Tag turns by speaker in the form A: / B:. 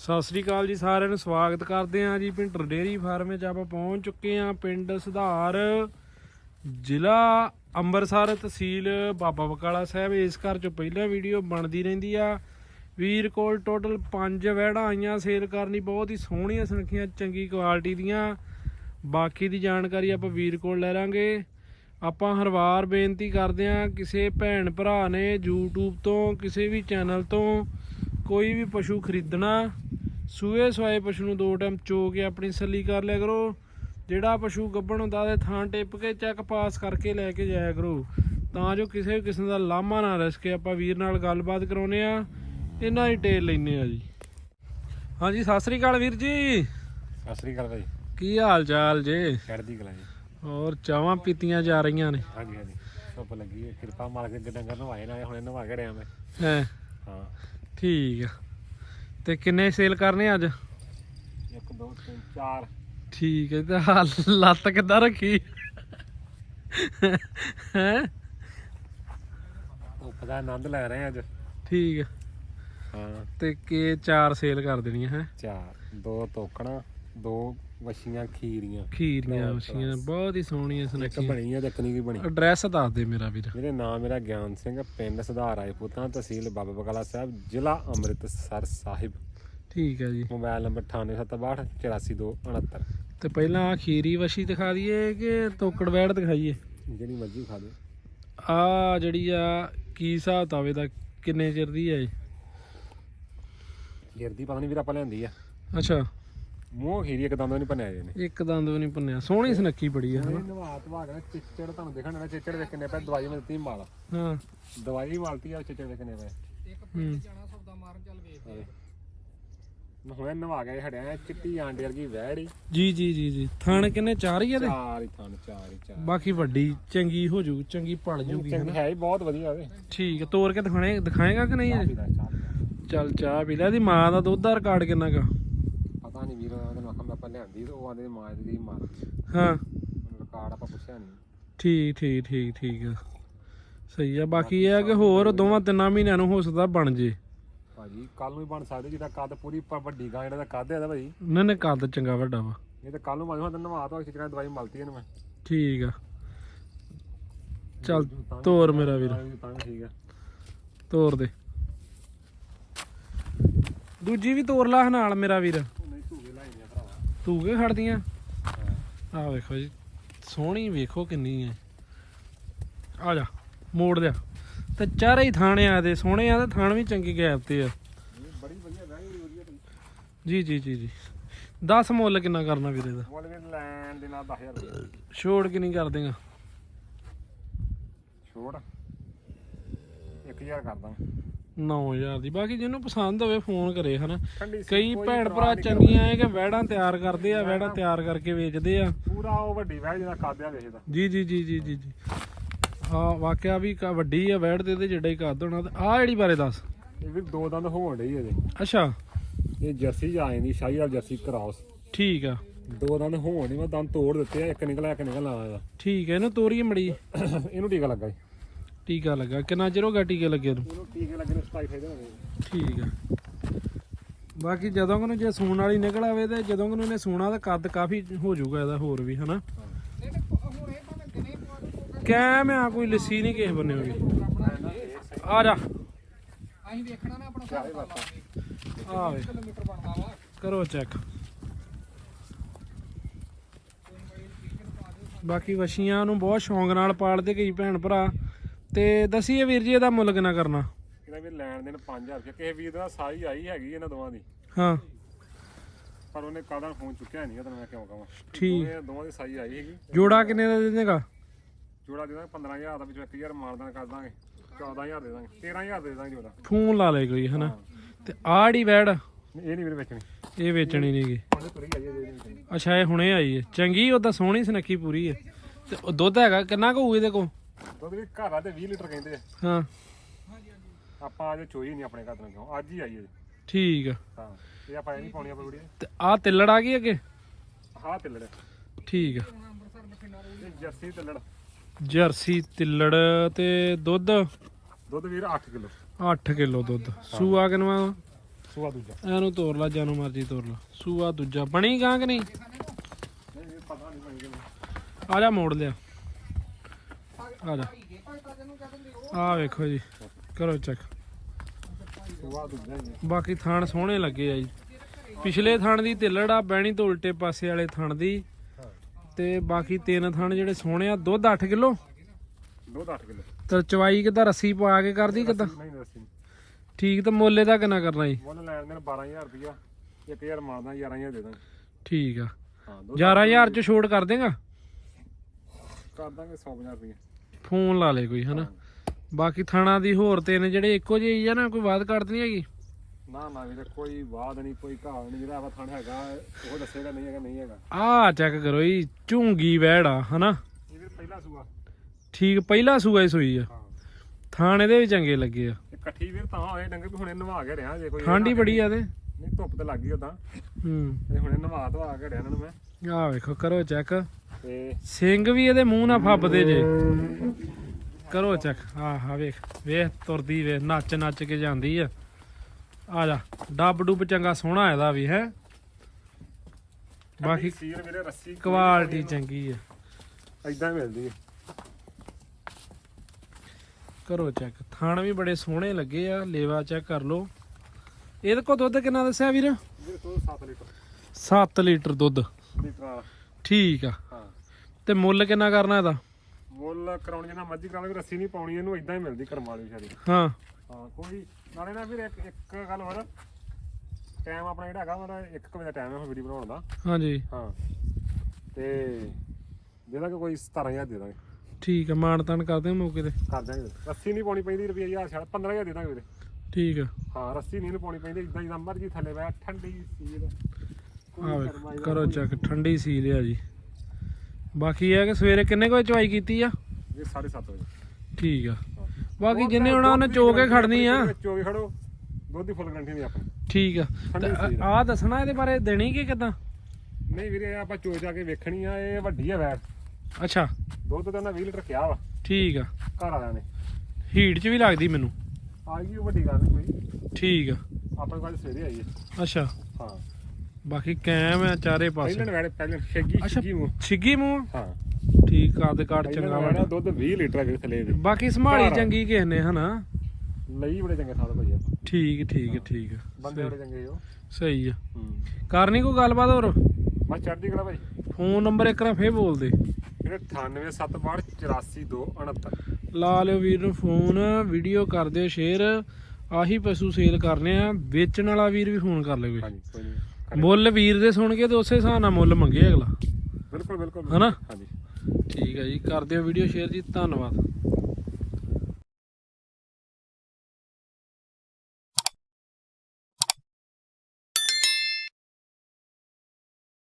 A: ਸਤਿ ਸ੍ਰੀ ਅਕਾਲ ਜੀ ਸਾਰਿਆਂ ਨੂੰ, ਸਵਾਗਤ ਕਰਦੇ ਹਾਂ ਜੀ ਪਿੰਡ ਡੇਰੀ ਫਾਰਮ ਵਿੱਚ ਆਪਾਂ ਪਹੁੰਚ ਚੁੱਕੇ ਹਾਂ ਪਿੰਡ ਸੁਧਾਰ, ਜ਼ਿਲ੍ਹਾ ਅੰਮ੍ਰਿਤਸਰ ਤਹਿਸੀਲ ਬਾਬਾ ਬਕਾਲਾ ਸਾਹਿਬ। ਇਸ ਘਰ ਚੋਂ ਪਹਿਲਾਂ ਵੀਡੀਓ ਬਣਦੀ ਰਹਿੰਦੀ ਆ। ਵੀਰ ਕੋਲ ਟੋਟਲ 5 ਵਹਿੜਾਂ ਆਈਆਂ ਸੇਲ ਕਰਨੀ ਬਹੁਤ ਹੀ ਸੋਹਣੀਆਂ ਸੁਨੱਖੀਆਂ, ਚੰਗੀ ਕੁਆਲਿਟੀ ਦੀਆਂ। ਬਾਕੀ ਦੀ ਜਾਣਕਾਰੀ ਆਪਾਂ ਵੀਰ ਕੋਲ ਲੈ ਲਾਂਗੇ। ਆਪਾਂ ਹਰ ਵਾਰ ਬੇਨਤੀ ਕਰਦੇ ਹਾਂ, ਕਿਸੇ ਭੈਣ ਭਰਾ ਨੇ YouTube ਤੋਂ, ਕਿਸੇ ਵੀ ਚੈਨਲ ਤੋਂ ਕੋਈ ਵੀ ਪਸ਼ੂ ਖਰੀਦਣਾ ਸੂਏ ਸਵਾਏ ਪਸ਼ੂ ਨੂੰ ਦੋ ਟਾਈਮ ਚੋ ਕੇ ਆਪਣੀ ਸੱਲੀ ਕਰ ਲਿਆ ਕਰੋ। ਜਿਹੜਾ ਪਸ਼ੂ ਗੱਭਣ ਹੁੰਦਾ ਤੇ ਥਾਂ ਟਿੱਪ ਕੇ ਚੈੱਕ ਪਾਸ ਕਰਕੇ ਲੈ ਕੇ ਜਾਇਆ ਕਰੋ। ਤਾਂ ਜੋ ਕਿਸੇ ਵੀ ਕਿਸਮ ਦਾ ਲਾਮਾ ਨਾ ਰਸਕੇ ਆਪਾਂ ਵੀਰ ਨਾਲ ਗੱਲਬਾਤ ਕਰਾਉਨੇ ਆ ਇਹਨਾਂ ਦੀ ਟੇਲ ਲੈਨੇ ਆ ਜੀ। ਹਾਂਜੀ ਸਤਿ ਸ੍ਰੀ ਅਕਾਲ ਵੀਰ ਜੀ।
B: ਸਤਿ ਸ੍ਰੀ ਅਕਾਲ ਭਾਈ।
A: ਕੀ ਹਾਲ ਚਾਲ ਜੇ?
B: ਚੜ੍ਹਦੀ ਕਲਾ ਜੀ।
A: ਹੋਰ ਚਾਵਾਂ ਪੀਤੀਆਂ ਜਾ ਰਹੀਆਂ ਨੇ।
B: ਹਾਂਜੀ ਹਾਂਜੀ। ਧੁੱਪ ਲੱਗੀ ਹੈ। ਕਿਰਪਾ ਮਾਲਕ ਦੇ ਡੰਗਰ ਨਵਾਏ ਨਾ ਹੁਣੇ ਨਵਾ ਕੇ ਰਿਆ ਮੈਂ।
A: ਹੈ।
B: ਹਾਂ।
A: ਠੀਕ ਆ। ਤੇ ਕਿੰਨੇ ਸੇਲ ਕਰਨੇ ਅੱਜ?
B: 1 2 3 4
A: ਠੀਕ ਹੈ ਤੇ ਆਹ ਲੱਤ ਕਿੱਦਾਂ ਰੱਖੀ? ਹੈ?
B: ਧੁੱਪ ਦਾ ਆਨੰਦ ਲੈ ਰਹੇ ਅੱਜ।
A: ਠੀਕ ਆ।
B: ਹਾਂ।
A: ਤੇ ਕੇ ਚਾਰ ਸੇਲ ਕਰ ਦੇਣੀਆਂ ਹੈ?
B: ਚਾਰ ਦੋ ਤੋਕਣਾ ਦੋ ਵਛੀਆਂ ਖੀਰੀਆਂ।
A: ਖੀਰੀਆਂ ਮਸ਼ੀਨਾਂ ਬਹੁਤ ਹੀ ਸੋਹਣੀਆਂ
B: ਇੱਕ
A: ਸੁਨੱਖੀਆਂ
B: ਬਣੀ ਆ ਤੇ ਇੱਕ ਨਹੀਂ ਕੀ ਬਣੀ।
A: ਐਡਰੈਸ ਦੱਸ ਦੇ ਮੇਰਾ ਵੀਰ।
B: ਮੇਰੇ ਨਾਮ ਮੇਰਾ ਗਿਆਨ ਸਿੰਘ ਪਿੰਡ ਸੁਧਾਰ ਆਏ ਪੁੱਤਾਂ ਤਹਿਸੀਲ ਬਾਬਾ ਬਕਾਲਾ ਸਾਹਿਬ ਜ਼ਿਲ੍ਹਾ ਅੰਮ੍ਰਿਤਸਰ ਸਾਹਿਬ।
A: ਠੀਕ ਹੈ ਜੀ।
B: ਮੋਬਾਈਲ ਨੰਬਰ 9872 84269
A: ਤੇ ਪਹਿਲਾਂ ਆਹ ਖੀਰੀ ਵਸ਼ੀ ਦਿਖਾ ਦਈਏ ਕਿ ਤੋਕੜ ਵੈੜ ਦਿਖਾਈਏ?
B: ਜਿਹੜੀ ਮਰਜ਼ੀ ਖਾ ਦੇ
A: ਆ ਜਿਹੜੀ ਆ ਕੀ ਹਿਸਾਬ ਤਾਵੇ ਦਾ ਕਿੰਨੇ ਚਿਰ ਦੀ ਹੈ ਇਹ?
B: ਗਿਰਦੀ ਪਤਾ ਨਹੀਂ ਵੀਰ ਆਪਾਂ ਲਿਆਂਦੀ ਆ।
A: ਅੱਛਾ।
B: ਮੂੰਹ ਖੀਰੀ ਇੱਕ ਦੰਦੋਂ ਨਹੀਂ ਭੰਨਿਆ ਜੇ ਨੇ
A: ਇੱਕ ਦੰਦ ਵੀ ਨਹੀਂ ਭੰਨਿਆ ਸੋਹਣੀ ਸੁਨੱਖੀ ਬੜੀ ਆ ਹਨਾ।
B: ਨਵਾ ਤਵਾ ਕੇ ਨਾ ਚਿੱਚੜ ਤੁਹਾਨੂੰ ਦਿਖਣ ਨਾ ਚਿੱਚੜ ਦੇ ਕਿੰਨੇ ਪਏ ਦਵਾਈ ਮੈਂ ਦਿੱਤੀ ਮਾਲ।
A: ਹਾਂ।
B: ਦਵਾਈ ਮਾਲਤੀ ਆ ਚਿੱਚੜ ਦੇ ਕਿੰਨੇ ਪਏ
A: ਹੂੰ।
B: ਮੈਂ ਹੁਣੇ ਨਵਾ ਕੇ ਹਟਿਆ ਚਿੱਟੀ ਆਂਡੇ ਵਰਗੀ ਵਹਿੜੀ
A: ਜੀ ਜੀ ਜੀ ਜੀ। ਥਣ ਕਿੰਨੇ? ਚਾਰ ਹੀ ਆ ਤੇ
B: ਚਾਰ ਹੀ ਥਣ ਚਾਰ ਹੀ ਚਾਰ।
A: ਬਾਕੀ ਵੱਡੀ ਚੰਗੀ ਹੋ ਜੂ ਚੰਗੀ ਪੜ ਜੂਗੀ
B: ਚੰਗੀ ਹੈ ਹੀ ਬਹੁਤ ਵਧੀਆ ਵੇ
A: ਠੀਕ ਹੈ ਤੋੜ ਕੇ ਦਿਖਾਣੇ ਦਿਖਾਏਗਾ ਕਿ ਨਹੀਂ
B: ਚਾਹ।
A: ਚੱਲ ਚਾਹ ਪੀ ਲੈ ਇਹਦੀ ਮਾਂ ਦਾ ਦੁੱਧ ਦਾ ਰਿਕਾਰਡ ਕਿੰਨਾ ਕਾ?
B: ਨਹੀਂ ਵੀਰ ਉਹਦੇ ਨਾਲ ਆਪਾਂ ਲਿਆਂਦੀ ਤੇ ਉਹ ਆਂਦੇ ਮਾਂ ਦੀ ਮਾਰ
A: ਹਾਂ।
B: ਰਿਕਾਰਡ ਆਪਾਂ ਪੁੱਛਿਆ ਨਹੀਂ
A: ਠੀਕ ਠੀਕ ਠੀਕ ਠੀਕ ਆ। ਸਹੀ ਆ ਬਾਕੀ ਇਹ ਆ ਕਿ ਹੋਰ ਦੋਵਾਂ ਤਿੰਨਾਂ ਮਹੀਨਿਆਂ ਨੂੰ ਹੋ ਸਕਦਾ ਬਣ ਜੇ।
B: ਭਾਜੀ ਕੱਲ ਨੂੰ ਹੀ ਬਣ ਸਕਦੇ ਜਿਹਦਾ ਕੱਦ ਪੂਰੀ ਪ- ਵੱਡੀ ਗਾਂ ਜਿਹੜਾ ਦਾ ਕੱਦ ਹੈ ਭਾਜੀ।
A: ਉਹਨਾਂ ਨੇ ਕੱਦ ਚੰਗਾ ਵੱਡਾ ਵਾ।
B: ਇਹ ਤਾਂ ਕੱਲ ਨੂੰ ਮਾਜੂ ਤਾਂ ਨਵਾ ਚਿੱਚੜਾਂ ਦੀ ਦਵਾਈ ਮਲਤੀ ਇਹਨੂੰ ਮੈਂ।
A: ਠੀਕ ਆ। ਚੱਲ ਤੋਰ ਮੇਰਾ ਵੀਰ।
B: ਤਾਂ ਵੀ- ਤਾਂ ਵੀ ਠੀਕ ਆ।
A: ਤੋਰ ਦੇ। ਦੂਜੀ ਵੀ ਤੋਰ ਲਾ ਨਾਲ ਮੇਰਾ ਵੀਰ
B: ਨਹੀਂ ਧੂਗੇ ਲਾਈ ਨੇ ਭਰਾਵਾ
A: ਤੂੰ ਕੇ ਖੜਦੀਆਂ? ਆ ਵੇਖੋ ਜੀ ਸੋਹਣੀ ਵੇਖੋ ਕਿੰਨੀ ਹੈ। ਆ ਜਾ ਮੋੜ ਲਿਆ। ਤੇ ਚਾਰੇ ਹੀ ਥਾਣੇ ਆ ਦੇ ਸੋਹਣੇ ਆ ਤੇ ਥਾਣ ਵੀ ਚੰਗੀ ਗੈਪ ਤੇ ਆ।
B: ਬੜੀ ਵਧੀਆ ਵੈਰੀ ਵਧੀਆ
A: ਜੀ ਜੀ ਜੀ ਜੀ। 10 ਮੁੱਲ ਕਿੰਨਾ ਕਰਨਾ ਵੀਰੇ ਦਾ?
B: ਮੁੱਲ ਵੀ ਲੈਣ ਦੇ ਨਾਲ 10000 ਰੁਪਏ
A: ਛੋੜ ਕਿੰਨੀ ਕਰ ਦੇਗਾ?
B: ਛੋੜ। 1000 ਕਰ ਦਾਂ
A: 9000 ਦੀ। ਬਾਕੀ ਜਿਹਨੂੰ ਪਸੰਦ ਹੋਵੇ ਫੋਨ ਕਰੇ ਹਨਾ।
B: ਠੰਡੀ ਸੀ,
A: ਕਈ
B: ਕੋਈ
A: ਭੈਣ ਭਰਾ
B: ਨਹੀਂ
A: ਚੰਗੀਆਂ ਐ ਕਿ ਵੈੜਾਂ ਤਿਆਰ ਕਰਦੇ ਆ ਵੈੜਾਂ ਤਿਆਰ ਕਰਕੇ ਵੇਚਦੇ ਆ।
B: ਪੂਰਾ ਉਹ ਵੱਡੀ ਵੈਰ ਜਿਹਦਾ ਕਾਦਿਆ ਵੇਖਦਾ
A: ਜੀ ਜੀ ਜੀ ਜੀ ਜੀ ਜੀ। ਹਾਂ ਵਾਕਿਆ ਵੀ ਕ- ਵੱਡੀ ਆ ਵੈੜ ਦੇ ਤੇ ਜਿਹੜਾ ਹੀ ਕੱਦ ਹੋਣਾ ਤੇ ਆਹ ਜਿਹੜੀ ਬਾਰੇ ਦੱਸ।
B: ਇਹ ਵੀ ਦੋ ਦੰਦ ਹੋਣ ਡਈ ਇਹਦੇ।
A: ਅੱਛਾ।
B: ਇਹ ਜਰਸੀ ਆ ਜਾਂਦੀ ਸ਼ਾਹੀ ਵਾਲ ਜਰਸੀ ਕਰਾਸ
A: ਠੀਕ ਆ।
B: ਦੋ ਦੰਦ ਹੋਣ ਨਹੀਂ ਮੈਂ ਦੰਦ ਤੋੜ ਦਿੱਤੇ ਆ ਇੱਕ ਨਿਕਲਿਆ ਇੱਕ ਨਿਕਲ ਆਇਆ।
A: ਠੀਕ ਹੈ ਇਹਨੂੰ ਤੋਰੀਏ ਮੜੀ।
B: ਇਹਨੂੰ ਟੀਕਾ ਲੱਗਾ ਜੀ।
A: ਟੀਕਾ ਲੱਗਾ। ਕਿੰਨਾ ਚਿਰ ਹੋ ਗਿਆ ਟੀਕੇ ਲੱਗੇ ਨੂੰ?
B: ਇਹਨੂੰ ਟੀਕੇ ਲੱਗੇ ਨੂੰ 27 ਫਾਇਦੇ ਹੋਣੇ।
A: ਠੀਕ ਆ। ਬਾਕੀ ਜਦੋਂ ਕਿ ਨੂੰ ਜੇ ਸੂਣ ਵਾਲੀ ਨਿਕਲ ਆਵੇ ਤੇ ਜਦੋਂ ਕਿ ਨੂੰ ਇਹਨੇ ਸੂਣਾ ਤਾਂ ਕੱਦ ਕਾਫੀ ਹੋ ਜਾਊਗਾ ਇਹਦਾ ਹੋਰ ਵੀ ਹਨਾ? ਕੈਮ ਆ ਕੋਈ ਲੱਸੀ ਨਹੀਂ ਕਿਸੇ ਬੰਨੇ ਹੋਗੀ ਆ ਜਾ।
C: ਅਸੀਂ ਵੇਖਣਾ ਨਾ ਆਪਣਾ
B: ਚਾਹੇ ਬਸ
A: ਆ ਵੇ
C: ਕਿਲੋਮੀਟਰ ਬਣਦਾ ਵਾ
A: ਕਰੋ ਚੈੱਕ। ਬਾਕੀ ਵਸ਼ੀਆਂ ਨੂੰ ਬਹੁਤ ਸ਼ੌਂਕ ਨਾਲ ਪਾਲਦੇ ਕਈ ਭੈਣ ਭਰਾ। ਤੇ ਦਸੀਏ ਵੀਰ ਜੀ ਇਹਦਾ ਮੁੱਲ ਕਿੰਨਾ ਕਰਨਾ?
B: ਇਹਦਾ ਵੀ ਲੈਣ ਦੇਣ 5000 ਰੁਪਏ ਕਿਸੇ ਵੀਰ ਦਾ ਸਾਈ ਆਈ ਹੈਗੀ ਇਹਨਾਂ ਦੋਵਾਂ ਦੀ।
A: ਹਾਂ।
B: ਪਰ ਉਹਨੇ ਕਾਦਾ ਫੋਨ ਚੁੱਕਿਆ ਨਹੀਂ ਉਹਦਾ ਮੈਂ ਕਿਉਂ ਕਹਾਂ।
A: ਠੀਕ।
B: ਦੋਵੇਂ ਦੋਵਾਂ ਦੀ ਸਾਈ ਆਈ ਹੈਗੀ।
A: ਜੋੜਾ ਕਿੰਨੇ ਦਾ ਦੇ ਦੇਗਾ?
B: ਜੋੜਾ ਦੇ ਦਾਂਗੇ 15000 ਦਾ ਵਿੱਚੋਂ 1000 ਮਾਰਦਾਂ ਕਰ ਦਾਂਗੇ। 14000 ਦੇ ਦਾਂਗੇ। 13000 ਦੇ ਦਾਂਗੇ ਜੋੜਾ
A: ਫੋਨ ਲਾ ਲੈ ਕੋਈ ਹਨਾ? ਤੇ ਆੜੀ ਵੈੜ
B: ਇਹ ਨਹੀਂ ਵੀਰੇ ਵੇਚਣੀ।
A: ਇਹ ਵੇਚਣੀ ਨਹੀਂਗੀ
B: ਉਹਨੇ ਤੁਰੀ ਆਈ ਹੈ
A: ਅੱਛਾ ਇਹ ਹੁਣੇ ਆਈ ਹੈ। ਚੰਗੀ ਉਹਦਾ ਸੋਹਣੀ ਸੁਨੱਖੀ ਪੂਰੀ ਹੈ। ਤੇ ਉਹ ਦੁੱਧ ਹੈਗਾ ਕਿੰਨਾ ਕੁ ਹੋਊ ਇਹਦੇ ਕੋਲ?
B: ਦੁੱਧ ਵੀ ਘਰ ਆ ਤੇ 20 ਲੀਟਰ ਕਹਿੰਦੇ ਆ।
A: ਹਾਂ।
B: ਆਪਾਂ ਅਜੇ ਚੋਈ ਨਹੀਂ ਆਪਣੇ ਘਰ ਤੋਂ ਕਿਉਂ? ਅੱਜ ਹੀ ਆਈ ਹੈ।
A: ਠੀਕ ਆ।
B: ਹਾਂ ਇਹ ਆਪਾਂ ਇਹ ਨਹੀਂ ਪਾਉਣੀ ਆਪਾਂ ਵੀਡੀਓ।
A: ਤੇ ਆ ਤਿੱਲੜ ਆ ਗਈ ਅੱਗੇ?
B: ਹਾਂ ਤਿੱਲੜ
A: ਠੀਕ ਆ।
B: ਇਹ ਜਰਸੀ ਤਿੱਲੜ।
A: ਜਰਸੀ ਤਿੱਲੜ ਤੇ ਦੁੱਧ?
B: ਦੁੱਧ ਵੀਰ 8 ਕਿਲੋ।
A: 8 ਕਿਲੋ ਦੁੱਧ। ਸੂਆ ਕਿਨਵਾ
B: ਸੂਆ ਦੂਜਾ।
A: ਇਹਨੂੰ ਤੋਰ ਲਾ ਜਾਨੂੰ ਮਰਜ਼ੀ ਤੋਰ ਲਾ। ਸੂਆ ਦੂਜਾ। ਬਣੀ ਗਾਂ ਕਿ ਨਹੀਂ?
B: ਨਹੀਂ ਇਹ ਪਤਾ ਨਹੀਂ ਬਣੀ ਕਿਵੇਂ।
A: ਆ ਜਾ ਮੋੜ ਲਿਆ। ਆ ਜਾ।
C: ਦੇ
A: ਵੇਖੋ ਜੀ। ਕਰੋ ਚੈੱਕ ਬਾਕੀ ਥਣ ਸੋਹਣੇ ਲੱਗੇ ਆ ਜੀ। ਪਿਛਲੇ ਥਣ ਦੀ ਤਿੱਲੜ ਆ ਬਹਿਣੀ ਤੋਂ ਉਲਟੇ ਪਾਸੇ ਵਾਲੇ ਥਣ ਦੀ। ਤੇ ਬਾਕੀ ਤਿੰਨ ਥਣ ਜਿਹੜੇ ਸੋਹਣੇ ਆ ਦੁੱਧ 8 ਕਿਲੋ?
B: ਦੋ 8 ਕਿਲੋ।
A: ਤੇ ਚਵਾਈ ਕਿਦਾਂ? ਰੱਸੀ ਪਾ ਕੇ ਕਰਦੀ ਕਿਦਾਂ?
B: ਨਹੀਂ
A: ਠੀਕ ਤੇ ਮੁੱਲੇ ਦਾ ਕਿੰਨਾ ਕਰਨਾ ਜੀ?
B: ਮੁੱਲ ਲੈਣ ਦੇ 12000 ਰੁਪਇਆ 1000 ਮਾਰਦਾ 11000 ਦੇ ਦਾਂਗੇ।
A: ਠੀਕ ਆ।
B: ਹਾਂ ਦੋ
A: 11000 ਚ ਛੋਟ ਕਰ ਦੇਗਾ?
B: ਕਰ ਦਾਂਗੇ 100000 ਰੁਪਇਆ
A: ਫੋਨ ਲਾ ਲੇ ਕੋਈ ਹਨਾ? ਬਾਕੀ ਥਣਾ ਦੀ ਹੋਰ ਤਿੰਨ ਜਿਹੜੇ ਇੱਕੋ ਜਿਹੇ ਹੀ ਆ ਨਾ ਕੋਈ ਬਾਤ ਕੱਢ ਨਹੀਂ ਹੈਗੀ?
B: ਨਾ ਨਾ ਵੀਰੇ ਕੋਈ ਬਾਦ ਨਹੀਂ ਕੋਈ ਘਾਹ ਨਹੀਂ ਜਿਹੜਾ ਆਵਾ ਥਣ ਹੈਗਾ ਉਹ ਦੱਸੇਗਾ ਨਹੀਂ ਹੈਗਾ ਨਹੀਂ ਹੈਗਾ।
A: ਆ ਚੈੱਕ ਕਰੋ ਜੀ ਝੂੰਗੀ ਆ ਹਨਾ?
B: ਇਹ ਵੀਰੇ ਪਹਿਲਾ ਸੂਆ।
A: ਠੀਕ ਪਹਿਲਾ ਸੂਆ ਹੀ ਸੋਈ ਆ।
B: ਹਾਂ।
A: ਥਾਣ ਇਹਦੇ ਵੀ ਚੰਗੇ ਲੱਗੇ ਆ।
B: ਇਹ ਇਕੱਠੀ ਵੀਰ ਤਾਂ ਹੋਏ ਡੰਗਰ ਵੀ ਹੁਣੇ ਨਵਾ ਕੇ ਰਿਆ ਜੇ ਕੋਈ
A: ਠੰਡ ਹੀ ਬੜੀ ਆ ਤੇ।
B: ਨਹੀਂ ਧੁੱਪ ਤੇ ਲੱਗ ਗਈ ਉਦਾਂ
A: ਹੂੰ।
B: ਤੇ ਹੁਣੇ ਨਵਾ ਧਵਾ ਕੇ ਰਿਆ ਇਹਨਾਂ ਨੂੰ ਮੈਂ।
A: ਆ ਵੇਖੋ ਕਰੋ ਚੈੱਕ
B: ਤੇ
A: ਸਿੰਘ ਵੀ ਇਹਦੇ ਮੂੰਹ ਨਾਲ ਫੱਬਦੇ ਜੇ। ਕਰੋ ਚੈੱਕ ਆ ਹਾ ਵੇਖ ਵੇਖ ਤੁਰਦੀ ਵੇਖ ਨੱਚ ਨੱਚ ਕੇ ਜਾਂਦੀ ਆ। ਆ ਜਾ ਡੱਬ ਡੁੱਬ ਚੰਗਾ ਸੋਹਣਾ ਇਹਦਾ ਵੀ ਹੈ। ਬਾਕੀ
B: ਸੀਰ ਵੀਰੇ ਰੱਸੀ
A: ਕੁਆਲਿਟੀ ਚੰਗੀ ਆ।
B: ਇਦਾਂ ਮਿਲਦੀ ਹੈ
A: ਕਰੋ ਚੈੱਕ ਥਣ ਵੀ ਬੜੇ ਸੋਹਣੇ ਲੱਗੇ ਆ ਲੇਵਾ ਚੈੱਕ ਕਰ ਲਓ। ਇਹਦੇ ਕੋ ਦੁੱਧ ਕਿੰਨਾ ਦੱਸਿਆ ਵੀਰ?
B: ਵੀਰੇ ਤੋਂ 7 ਲੀਟਰ।
A: 7 ਲੀਟਰ ਦੁੱਧ। ਠੀਕ ਆ। ਤੇ ਮੁੱਲ ਕਿੰਨਾ ਕਰਨਾ ਇਹਦਾ?
B: ਮੁੱਲ ਕਰਾਉਣ ਜਿੰਨਾ ਮਰਜ਼ੀ ਕਰਾ ਲਓ ਰੱਸੀ ਨਹੀਂ ਪਾਉਣੀ ਇਹਨੂੰ ਇਦਾਂ ਹੀ ਮਿਲਦੀ ਕਰਮ ਵਾਲੀ ਵਿਚਾਰੀ।
A: ਹਾਂ।
B: ਹਾਂ ਕੋਈ ਨਾਲੇ ਨਾ ਵੀਰੇ ਇੱਕ ਇੱਕ ਗੱਲ ਹੋਰ। ਟਾਈਮ ਆਪਣਾ ਜਿਹੜਾ ਹੈਗਾ ਮੇਰਾ 1 ਵਜੇ ਦਾ ਟਾਈਮ ਹੈ ਵੀਡੀਓ ਬਣਾਉਣ ਦਾ।
A: ਹਾਂਜੀ।
B: ਹਾਂ। ਤੇ ਦਾਂਗੇ ਕੋਈ 17000 ਦੇ ਦਾਂਗੇ।
A: ਠੀਕ ਆ ਮਾਣ ਤਾਨ ਕਰਦੇ ਆ ਮੌਕੇ ਤੇ।
B: ਕਰ ਦਾਂਗੇ ਰੱਸੀ ਨਹੀਂ ਪਾਉਣੀ ਪੈਂਦੀ ਰੁਪਈਆ ਹਜ਼ਾਰ ਛੱਡ 15000 ਦੇ ਦਾਂਗੇ ਵੀਰੇ।
A: ਠੀਕ ਆ।
B: ਹਾਂ ਰੱਸੀ ਨਹੀਂ ਇਹਨੂੰ ਪਾਉਣੀ ਪੈਂਦੀ ਇਦਾਂ ਜਿੱਦਾਂ ਮਰਜ਼ੀ ਥੱਲੇ ਬੈ ਠੰਡੀ ਸੀਲ।
A: ਆ ਵੇਖੋ ਕਰੋ ਚੈੱਕ ਠੰਡੀ ਸੀ ਲਿਆ ਜੀ। ਬਾਕੀ ਇਹ ਹੈ ਕਿ ਸਵੇਰੇ ਕਿੰਨੇ ਕੋਈ ਚਵਾਈ ਕੀਤੀ ਆ?
B: ਇਹ 7:30 ਵਜੇ।
A: ਠੀਕ ਆ। ਬਾਕੀ ਜਿੰਨੇ
B: ਤਾਂ
A: ਹੋਣਾ ਉਹਨੇ ਚੋ ਕੇ ਖੜਨੀ ਆ।
B: ਚੋ ਕੇ ਖੜੋ। ਦੁੱਧ ਦੀ ਫੁੱਲ ਗਰੰਟੀ ਨਹੀਂ ਆਪਣੀ।
A: ਠੀਕ ਆ।
B: ਸੀ
A: ਆ। ਦੱਸਣਾ ਇਹਦੇ ਬਾਰੇ ਦੇਣੀ ਕਿ ਕਿਦਾਂ?
B: ਨਹੀਂ ਵੀਰੇ ਆਪਾਂ ਚੋ ਜਾ ਕੇ ਵੇਖਣੀ ਆ ਇਹ ਵੱਡੀ ਆ ਵੈੜ
A: ਅੱਛਾ।
B: ਦੁੱਧ ਤਾਂ ਨਾ 20 ਲੀਟਰ ਕਿਹਾ ਵਾ।
A: ਠੀਕ ਆ।
B: ਘਰ ਵਾਲਿਆਂ ਨੇ।
A: ਹੀਟ 'ਚ ਵੀ ਲੱਗਦੀ ਮੈਨੂੰ।
B: ਆ ਗਈ ਉਹ ਵੱਡੀ ਗੱਲ ਨਹੀਂ ਕੋਈ।
A: ਠੀਕ ਆ।
B: ਆਪਣੇ ਕੋਲ ਸਵੇਰੇ ਆਈ ਹੈ
A: ਅੱਛਾ।
B: ਹਾਂ।
A: ਬਾਕੀ ਕੈਮ ਆ ਚਾਰੇ ਪਾਸੇ।
B: ਪਹਿਲਾਂ ਵੈੜ ਪਹਿਲਾਂ ਛੇਗੀ ਛੇਗੀ ਮੂੰਹ।
A: ਛਿੱਗੀ ਮੂੰਹ
B: ਹਾਂ।
A: ਠੀਕ ਆ ਦੇ
B: ਪਹਿਲਾਂ
A: ਚੰਗਾ ਵਾ।
B: ਦੁੱਧ 20 ਲੀਟਰ ਆ ਥੱਲੇ ਦੇ।
A: ਬਾਕੀ ਸੰਭਾਲੀ। ਚੰਗੀ ਕਿਸ ਨੇ ਹਨਾ?
B: ਲਈ ਬੜੇ ਚੰਗੇ ਸਾਧ ਭਾਈ ਆਪਾਂ।
A: ਠੀਕ ਠੀਕ ਠੀਕ।
B: ਬੰਦੇ ਬੜੇ ਚੰਗੇ ਹੋ
A: ਸਹੀ ਆ।
B: ਹੂੰ।
A: ਕਰਨੀ ਕੋਈ ਗੱਲਬਾਤ ਹੋਰ?
B: ਬਸ ਚੜ੍ਹਦੀ ਕਲਾ ਭਾਈ।
A: ਫੋਨ ਨੰਬਰ ਇੱਕ ਵਾਰ ਫੇਰ ਬੋਲ ਦੇ।
B: 9872844269
A: ਲਾ ਲਿਓ ਵੀਰ ਨੂੰ ਫੋਨ ਵੀਡੀਓ ਕਰ ਦਿਓ ਸ਼ੇਅਰ। ਆਹੀ ਪਸ਼ੂ ਸੇਲ ਕਰਨੇ ਆ। ਵੇਚਣ ਵਾਲਾ ਵੀਰ ਵੀ ਫੋਨ ਕਰ ਲਿਓ ਕੋਈ
B: ਹਾਂਜੀ ਕੋਈ ਨਹੀਂ
A: ਮੁੱਲ ਵੀਰ ਦੇ ਸੁਣ ਕੇ ਤੇ ਉਸੇ ਹਿਸਾਬ ਨਾਲ ਮੁੱਲ ਮੰਗੇ ਅਗਲਾ।
B: ਬਿਲਕੁਲ ਬਿਲਕੁਲ
A: ਹਨਾ?
B: ਹਾਂਜੀ।
A: ਠੀਕ ਹੈ ਜੀ ਕਰ ਦਿਓ ਵੀਡੀਓ ਸ਼ੇਅਰ ਜੀ ਧੰਨਵਾਦ।